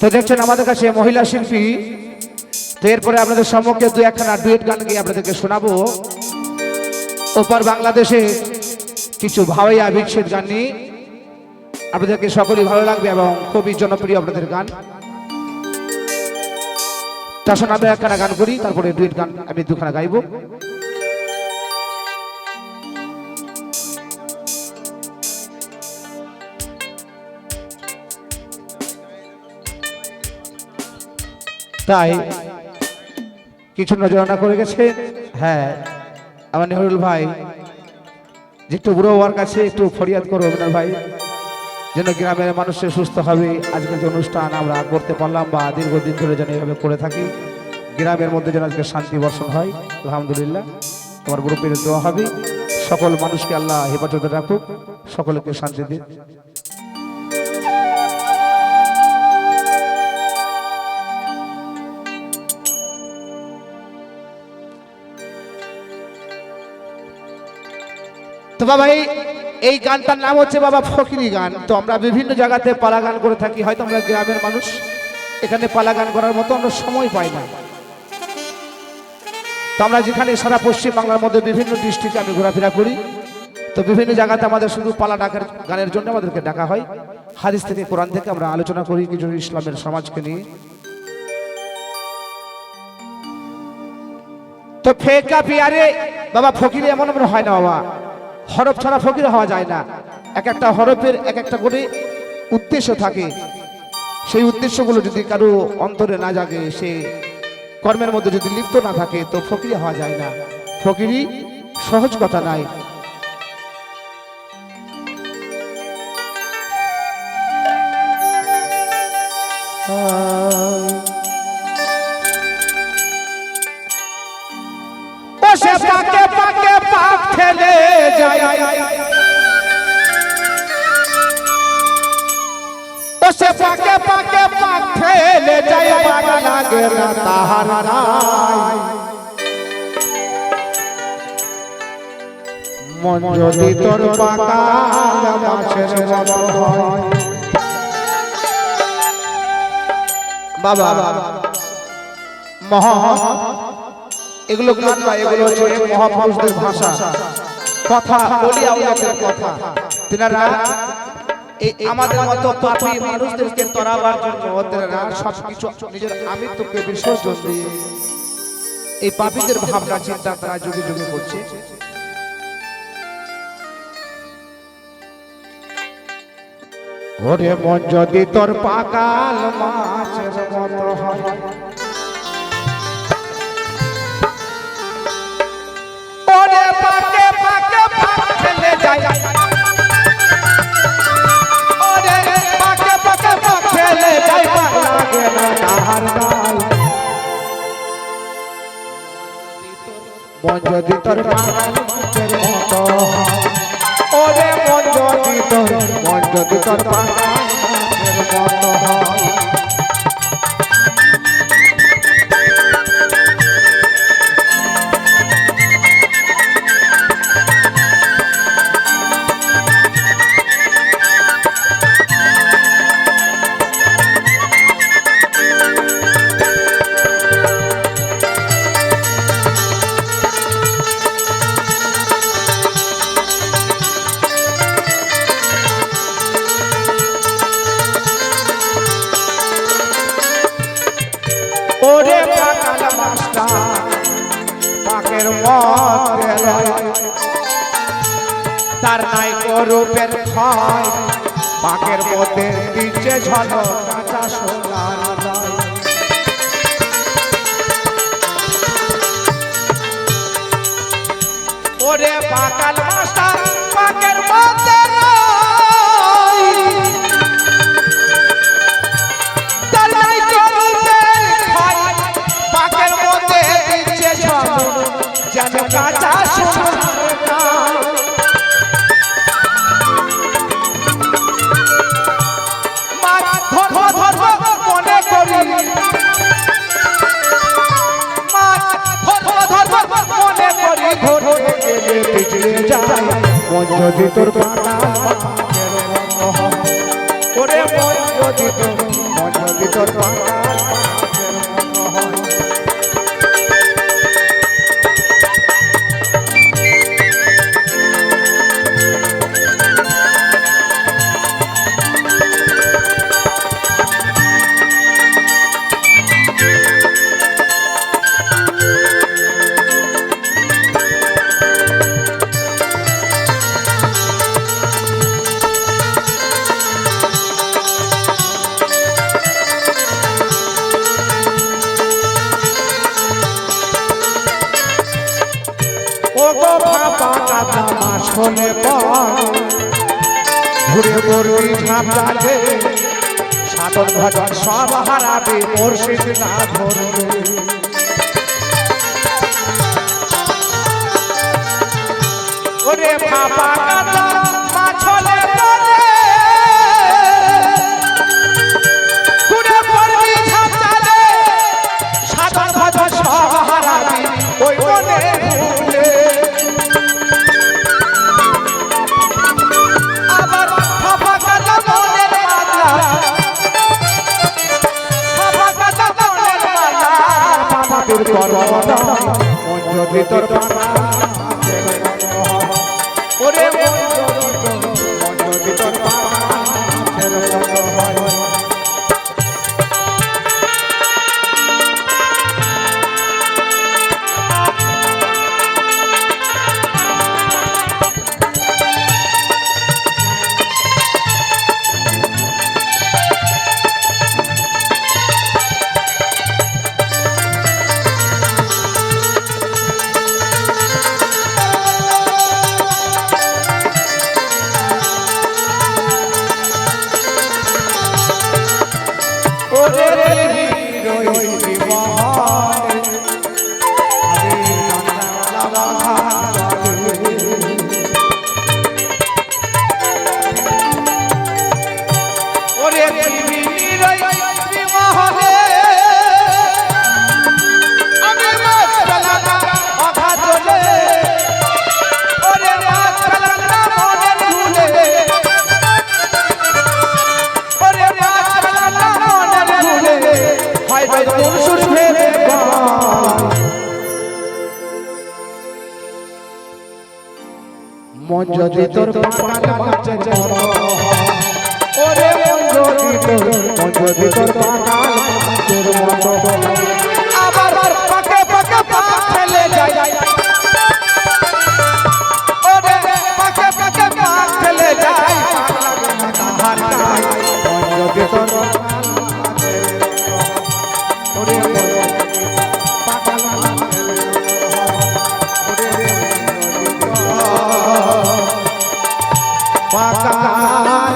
তো দেখছেন আমাদের কাছে মহিলা শিল্পী, তো এরপরে আপনাদের সম্মুখে দু একখানা ডুয়েট গান গিয়ে আপনাদেরকে শোনাবো। ওপার বাংলাদেশে কিছু ভাওয়াইয়া বিচ্ছেদ গান নিয়ে আপনাদেরকে সকলেই ভালো লাগবে এবং খুবই জনপ্রিয় আপনাদের গান। তার সঙ্গে আমরা একখানা গান করি, তারপরে ডুয়েট গান আমি দুখানা গাইবো। তাই কিছু নজরানা করে গেছে। হ্যাঁ আমার নেহরুল ভাই, যে একটু বুড়ো হওয়ার কাছে একটু ফরিয়াদ করো, অভিনয় ভাই। যেন গ্রামের মানুষের সুস্থ হবে। আজকের যে অনুষ্ঠান আমরা করতে পারলাম বা দীর্ঘদিন ধরে যেন এইভাবে করে থাকি, গ্রামের মধ্যে যেন আজকে শান্তি বর্ষণ হয়, আলহামদুলিল্লাহ। তোমার গ্রুপের দোয়া হবে। সকল মানুষকে আল্লাহ হেফাজতে রাখুক। সকলকে শান্তি দিন বাবা এই এই গানটার নাম হচ্ছে বাবা ফকিরি গান। তো আমরা বিভিন্ন জায়গাতে পালা গান করে থাকি, হয়তো আমরা গ্রামের মানুষ। এখানে পালা গান করার মতো আমরা সময় পাই না। তো আমরা যেখানে সারা পশ্চিম বাংলার মধ্যে বিভিন্ন ডিস্ট্রিক্টে আমি ঘোরাফেরা করি। তো বিভিন্ন জায়গাতে আমাদের শুধু পালা ডাকার গানের জন্য আমাদেরকে ডাকা হয়। হাদিস থেকে, কোরআন থেকে আমরা আলোচনা করি কিছু ইসলামের সমাজকে নিয়ে। তো ফেকা পিয়ারে বাবা ফকিরি এমন এমন হয় না বাবা। হরফ ছাড়া ফকির হওয়া যায় না। এক একটা হরফের এক একটা করে উদ্দেশ্য থাকে। সেই উদ্দেশ্যগুলো যদি কারও অন্তরে না জাগে, সে কর্মের মধ্যে যদি লিপ্ত না থাকে, তো ফকিরি হওয়া যায় না। ফকিরি সহজ কথা নাই ও সে পাকে পাকে পাক ঠেলে যায় পাগা লাগে না, তাহার নাই। মন যদি তোর পাকা মাছের মতো হয়। বাবা, মহা, এগুলো গান নয় এগুলো হচ্ছে মহাপুরুষদের ভাষা? কথা বলি আউলাদের কথা। তেনারা এই আমাদের মতো পাপী মানুষদেরকে তরাবার জন্য তেনারা সবকিছু নিজের আমিত্বকে বিসর্জন দিয়ে এই পাপীদের ভাবনা, চিন্তা তারা যুগে যুগে করছে। ওরে মন যদি তোর পাকাল মাছের মতো হয় মন যদি তোর মাছের মতো। ওরে মন যদি তোর মন যদি তোর মাছের মতো হয় তার নাই রূপের ক্ষয় পাকের মধ্যে দিচ্ছে ঝল ওরে পাকাল মাস্টার মন যদি তোর পাতা ওরে যদি তোর যদি তোর পাতা মনে ঘুরে মরবি ঘামলাতে সাতন ভজন সব হারাবে মুর্শিদ না ধরবে। ওরে ফাপা ঠাকুর কর্মদা মঞ্জ ভিতর পানা মন যদি তোর ওরে পাকা